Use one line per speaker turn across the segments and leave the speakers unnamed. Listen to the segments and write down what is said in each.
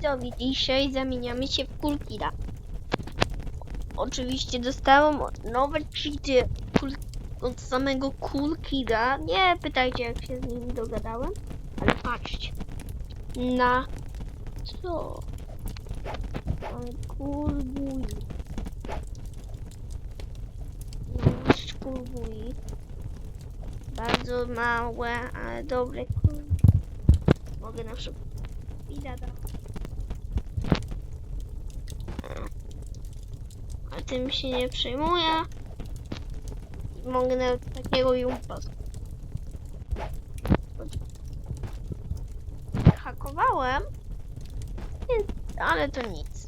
widzowie, dzisiaj zamieniamy się w Kulkida. Oczywiście dostałam nowe cheaty kul- od samego Kulkida. Nie pytajcie jak się z nim dogadałem, ale patrzcie. Na co? Mamy Kulbui. Nasz Kulbui. Bardzo małe, ale dobre. Mogę na przykład Widada. A tym się nie przejmuję. Mogę nawet takiego jumpa. Hakowałem, ale to nic.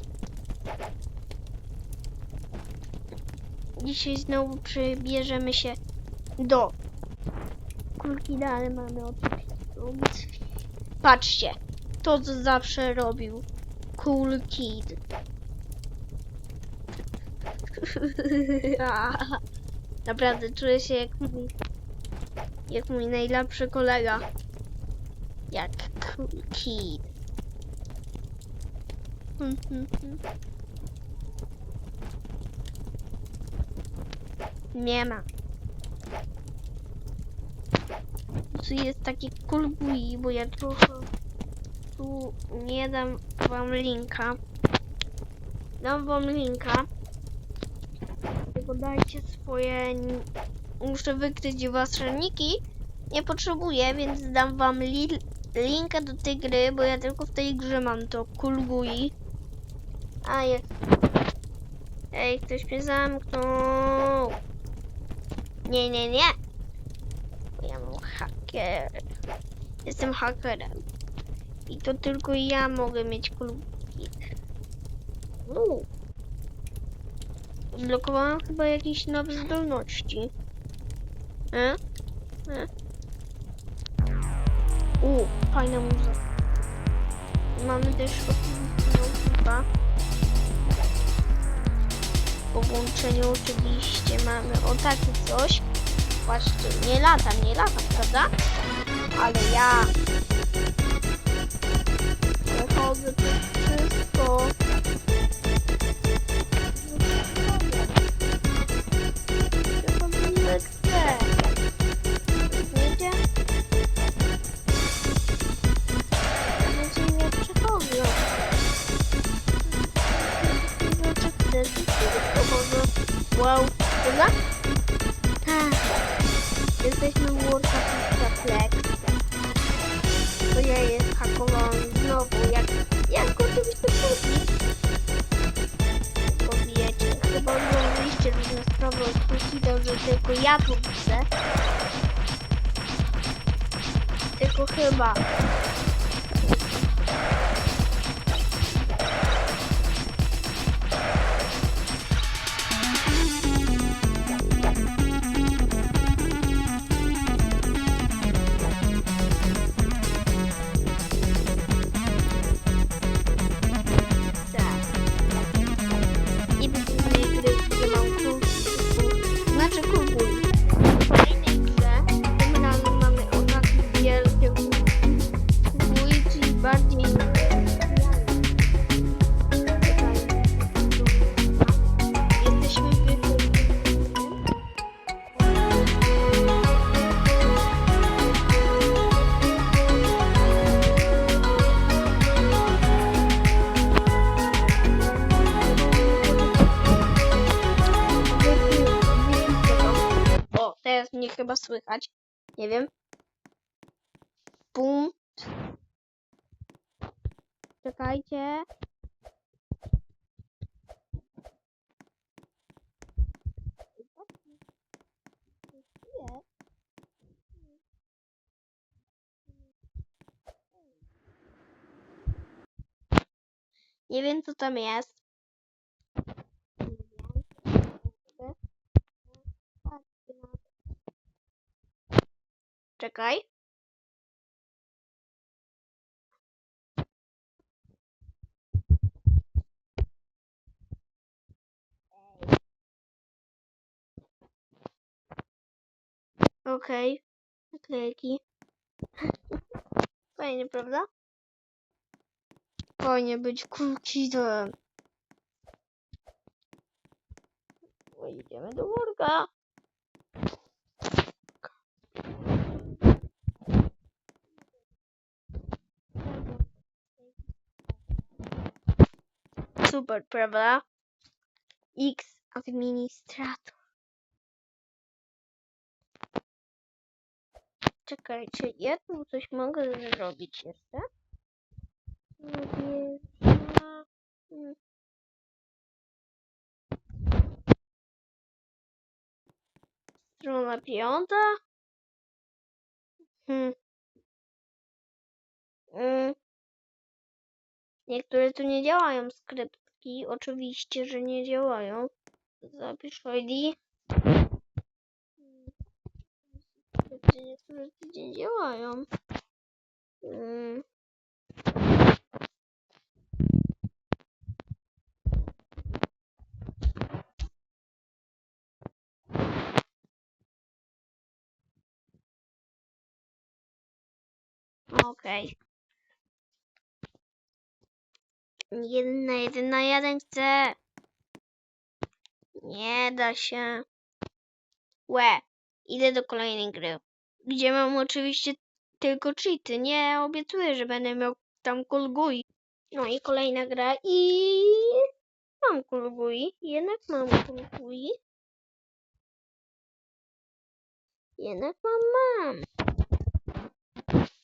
Dzisiaj znowu przybierzemy się do kulki, ale mamy oczywiście. Patrzcie, to co zawsze robił Cool Kid. Naprawdę czuję się jak mój, jak mój najlepszy kolega. Jak Kid. Nie ma. Tu jest taki bui, bo ja trochę tu nie dam wam linka. Dam wam linka. Dajcie swoje. Muszę wykryć wasze niki. Nie potrzebuję, więc dam wam li linka do tej gry, bo ja tylko w tej grze mam to kulgui. A jest. Ej, ktoś mnie zamknął. Nie, nie, nie. Ja mam haker. Jestem hakerem. I to tylko ja mogę mieć kulki. Uuu. Odblokowałam chyba jakieś nowe zdolności. E? E? Uuu, fajna muza. Mamy też chyba. Po włączeniu oczywiście mamy o takie coś. Patrzcie, nie latam, nie latam, prawda? Ale ja przechodzę przez wszystko. Oglądaliście różne sprawy od Kukido, że tylko ja tu widzę. Tylko chyba. Chyba słychać. Nie wiem. Bum. Czekajcie. Nie wiem co tam jest. Czekaj. Okej. Naklejki. Fajnie, prawda? Fajnie być kulkidem. Idziemy do worka. Super, prawda? X administrator. Czekajcie, ja tu coś mogę zrobić jeszcze? Strona piąta. Hmm. Mm. Niektóre tu nie działają skryptki. Oczywiście, że nie działają. Zapisz ID. Niektóre nie działają. Mm. Okej. Jeden na jeden na jeden. Nie da się. Łe. Idę do kolejnej gry. Gdzie mam oczywiście tylko cheaty. Nie obiecuję, że będę miał tam kulgui. No i kolejna gra i mam kulgui. Jednak mam kulgui. Jednak mam, mam.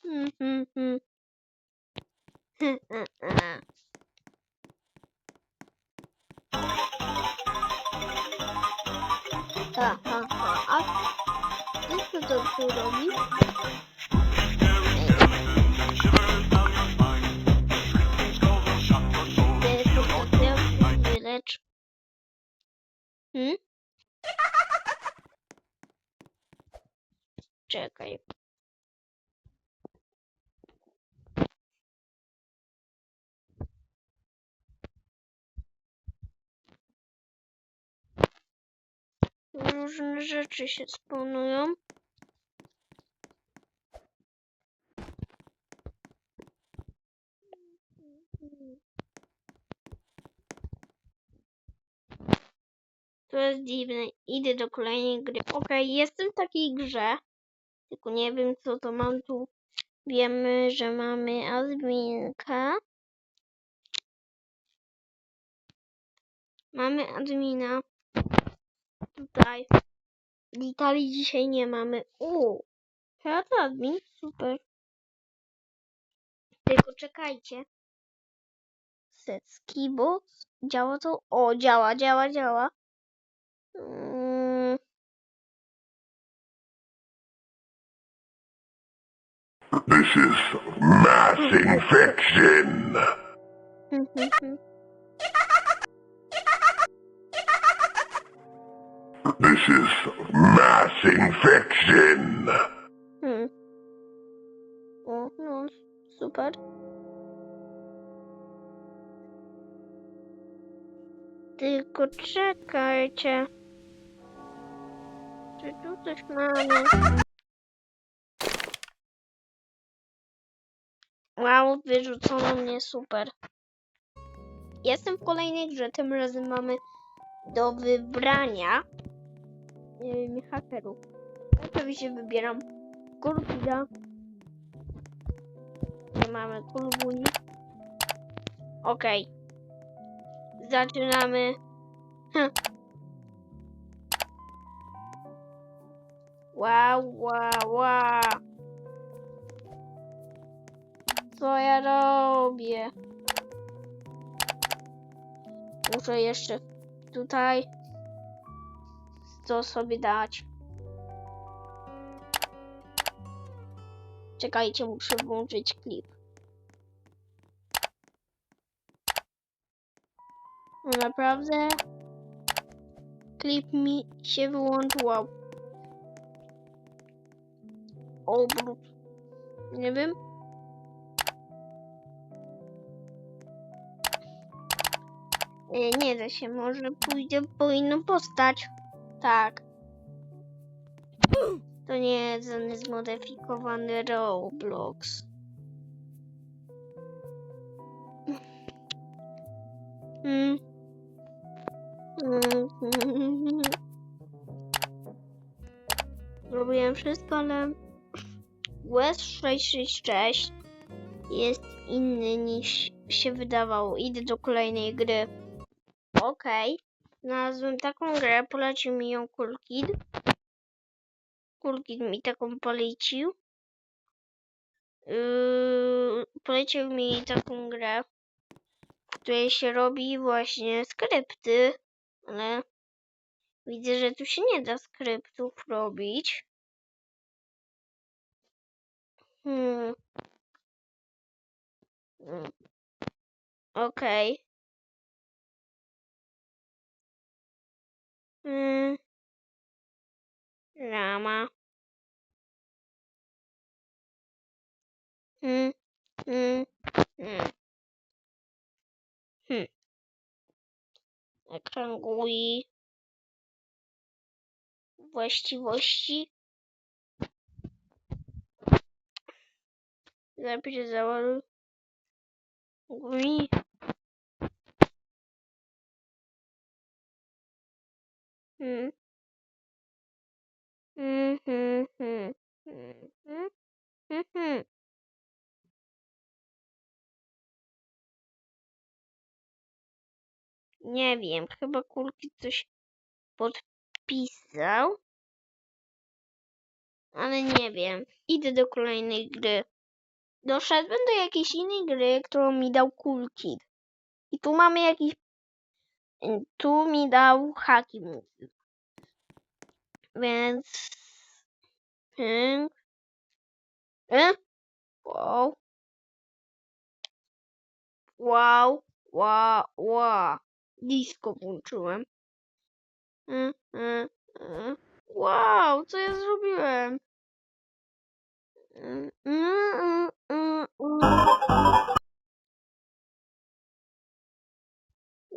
Hmm, hmm, hmm. Ha, ha, ha. A jak to tu robi? Hmm? Czekaj. Różne rzeczy się spełnują. To jest dziwne. Idę do kolejnej gry. Okej, jestem w takiej grze. Tylko nie wiem, co to mam tu. Wiemy, że mamy adminkę. Mamy admina. Tutaj. Witali dzisiaj nie mamy. U. Head admin. Super. Tylko czekajcie. Set keyboard. Działa to? O, działa, działa, działa. Mm.
This is mass infection. This is mass infection.
Hmm. O, no, super. Tylko czekajcie. Czy tu coś mamy? Wow, wyrzucono mnie, super. Jestem w kolejnej grze, tym razem mamy do wybrania yy, hakerów. Oczywiście wybieram Kurkida. Nie mamy Kulbuni. Okej. Zaczynamy. Hm. Wow, wow, wow. Co ja robię? Muszę jeszcze tutaj to sobie dać. Czekajcie, muszę włączyć klip. Naprawdę? Klip mi się wyłączył. Obrót. Nie wiem. E, Nie da się, może pójdę po inną postać. Tak. To nie jest żaden zmodyfikowany Roblox. Mm. Zrobiłem wszystko, ale West 666 jest inny niż się wydawało. Idę do kolejnej gry. Okej. Znalazłem taką grę, polecił mi ją Kulkid. Kulkid mi taką polecił. Yy, polecił mi taką grę, w której się robi właśnie skrypty, ale widzę, że tu się nie da skryptów robić. Hmm. Hmm. Okej. Hmm. Rama. Hmm. Hmm. Hmm. Hmm. Ekran GUI. Właściwości. Zapisz założył. GUI. Hmm. Hmm, hmm, hmm. Hmm, hmm, hmm, hmm. Nie wiem, chyba kulki coś podpisał. Ale nie wiem. Idę do kolejnej gry. Doszedłem do jakiejś innej gry, którą mi dał Kulkid. I tu mamy jakiś... Tu mi dał haki. Więc... Hmm. E? Wow. Wow. Wow. Wow. Disco włączyłem. Mm, mm, mm. Wow, co ja zrobiłem? Mm, mm, mm, mm.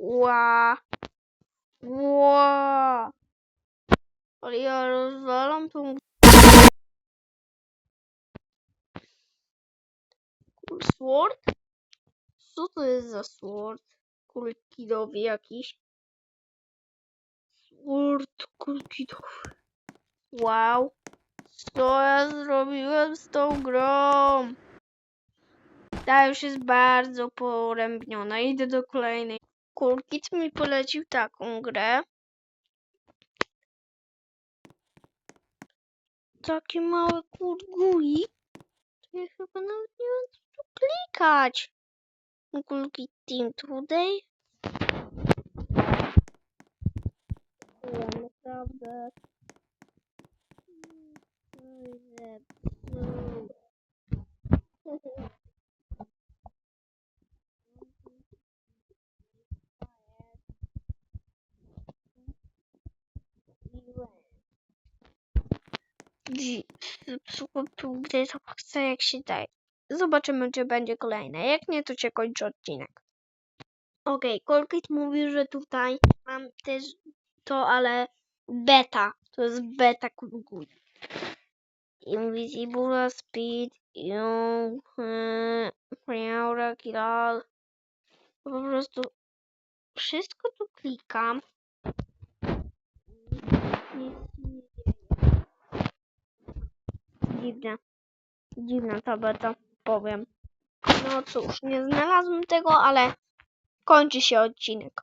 Ła. Ła. Ale ja rozwalam tą... Cool Sword? Co to jest za sword? Kulkidowy jakiś. Sword kulkidowy. Wow. Co ja zrobiłem z tą grą? Ta już jest bardzo porębniona. Idę do kolejnej. Kulkit mi polecił taką grę. Takie małe kurgui. To ja chyba nawet nie wiem co tu klikać. Kulkit Team Today. Ja naprawdę. Oj, zepsuł. Grę, to chcę jak się daje. Zobaczymy, czy będzie kolejna. Jak nie, to cię kończy odcinek. Okej, Colgate mówił, że tutaj mam też to, ale beta. To jest beta Kulgui. Invisible Speed, Young, Priora, Kiral. Po prostu wszystko tu klikam. Nic się nie dzieje. Dziwne. Dziwna ta beta, powiem. No cóż, nie znalazłem tego, ale kończy się odcinek.